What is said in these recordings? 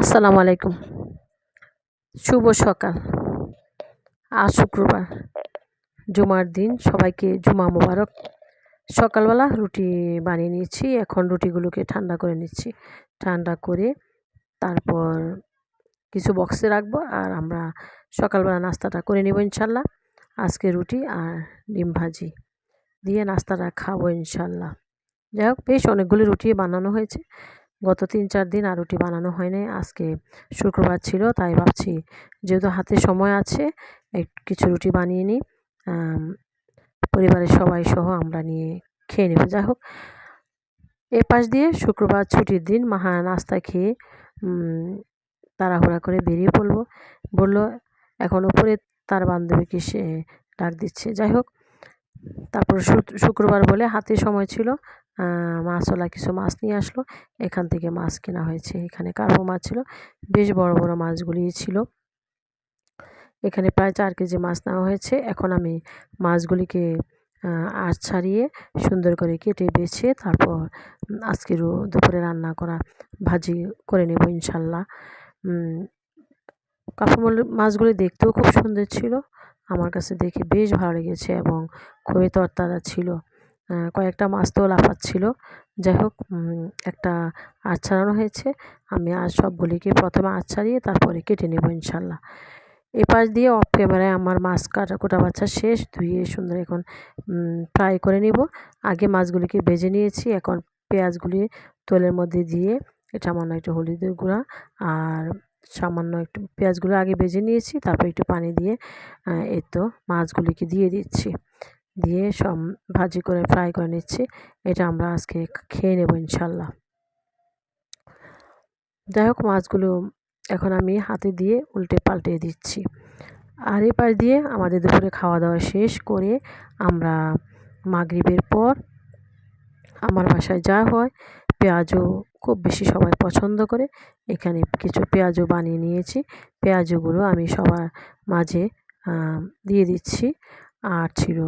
আসসালামু আলাইকুম। শুভ সকাল। আজ শুক্রবার, জুমার দিন। সবাইকে জুমা মোবারক। সকালবেলা রুটি বানিয়ে নিয়েছি। এখন রুটিগুলোকে ঠান্ডা করে নিচ্ছি। ঠান্ডা করে তারপর কিছু বক্সে রাখব আর আমরা সকালবেলা নাস্তাটা করে নেব ইনশাল্লাহ। আজকে রুটি আর ডিম ভাজি দিয়ে নাস্তাটা খাব ইনশাল্লাহ। যাই হোক, বেশ অনেকগুলি রুটি বানানো হয়েছে। গত তিন চার দিন আর রুটি বানানো হয়নি, আজকে শুক্রবার ছিল, তাই ভাবছি যেহেতু হাতে সময় আছে কিছু রুটি বানিয়ে নিই পরিবারের সবাই সহ আমরা নিয়ে খেয়ে নেব। যাই হোক, এ পাশ দিয়ে শুক্রবার ছুটির দিন মাহা নাস্তা খেয়ে তাড়াহুড়া করে বেরিয়ে পড়ল। বলল, এখন উপরে তার বান্ধবীকে সে ডাক দিচ্ছে। যাই হোক, তারপর শুক্রবার বলে হাতে সময় ছিল মাছওয়ালা কিছু মাছ নিয়ে আসলো। এখান থেকে মাছ কেনা হয়েছে। এখানে কার্পো মাছ ছিল। বেশ বড় বড় মাছগুলি ছিল। এখানে প্রায় চার কেজি মাছ নেওয়া হয়েছে। এখন আমি মাছগুলিকে আঁচ ছাড়িয়ে সুন্দর করে কেটে, বেছে তারপর আজকের দুপুরে রান্না করা ভাজি করে নেব ইনশাল্লাহ। কাপড় মাছগুলি দেখতেও খুব সুন্দর ছিল। আমার কাছে দেখে বেশ ভালো লেগেছে এবং খুবই তরতাজা ছিল। কয়েকটা মাছ তো লাফাচ্ছিল। যাই হোক একটা আচ্ছাড়ানো হয়েছে। আমি আজ সবগুলিকে প্রথমে আঁচ ছাড়িয়ে তারপরে কেটে নেব ইনশাল্লাহ এ পাশ দিয়ে অফ ক্যামেরায় আমার মাছ কাটা কোটা বাচ্চা শেষ। ধুয়ে সুন্দর এখন ফ্রাই করে নিব। আগে মাছগুলিকে ভেজে নিয়েছি। এখন পেঁয়াজগুলি তেলের মধ্যে দিয়ে এটা সামান্য একটু হলুদের গুঁড়া আর সামান্য একটু পেঁয়াজগুলো আগে ভেজে নিয়েছি। তারপর একটু পানি দিয়ে এই তো মাছগুলিকে দিয়ে দিচ্ছি। দিয়ে সব ভাজি করে ফ্রাই করে নিচ্ছি। এটা আমরা আজকে খেয়ে নেব ইনশাল্লাহ। যাই হোক, মাছগুলো এখন আমি হাতে দিয়ে উল্টে পাল্টে দিচ্ছি। আর এ পাশ দিয়ে আমাদের দুপুরে খাওয়া দাওয়া শেষ করে আমরা মাগরিবের পর আমার বাসায় যা হয়, পেঁয়াজও খুব বেশি সবাই পছন্দ করে। এখানে কিছু পেঁয়াজও বানিয়ে নিয়েছি। পেঁয়াজগুলো আমি সবার মাঝে দিয়ে দিচ্ছি। আর ছিল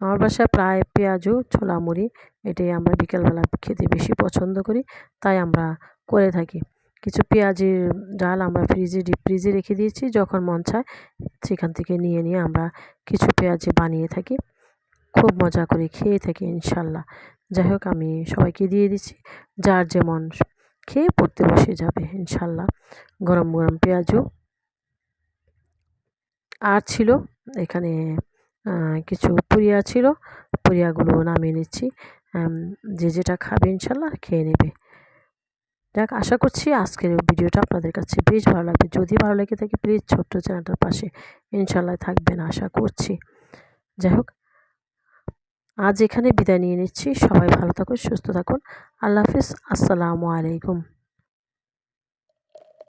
আমার বাসায় প্রায় পেঁয়াজু, ছোলা, মুড়ি এটাই আমরা বিকেলবেলা খেতে বেশি পছন্দ করি, তাই আমরা করে থাকি। কিছু পেঁয়াজের ডাল আমরা ফ্রিজে ডিপ ফ্রিজে রেখে দিয়েছি, যখন মন চায় সেখান থেকে নিয়ে নিয়ে আমরা কিছু পেঁয়াজে বানিয়ে থাকি। খুব মজা করে খেয়ে থাকি ইনশাল্লাহ। যাই হোক, আমি সবাইকে দিয়ে দিচ্ছি, যার যেমন খেয়ে পড়তে বসে যাবে ইনশাল্লাহ। গরম গরম পেঁয়াজও আর ছিল এখানে কিছু পুরিয়া ছিল, পুরিয়াগুলো নামিয়ে নিচ্ছি। যে যেটা খাবে ইনশাল্লাহ খেয়ে নেবে। যাক, আশা করছি আজকের ভিডিওটা আপনাদের কাছে বেশ ভালো লাগবে। যদি ভালো লেগে থাকে প্লিজ ছোট্ট চ্যানেলটার পাশে ইনশাল্লাহ থাকবেন, আশা করছি। যাই হোক, আজ এখানে বিদায় নিয়ে নিচ্ছি। সবাই ভালো থাকুন, সুস্থ থাকুন। আল্লাহ হাফিজ। আসসালামু আলাইকুম।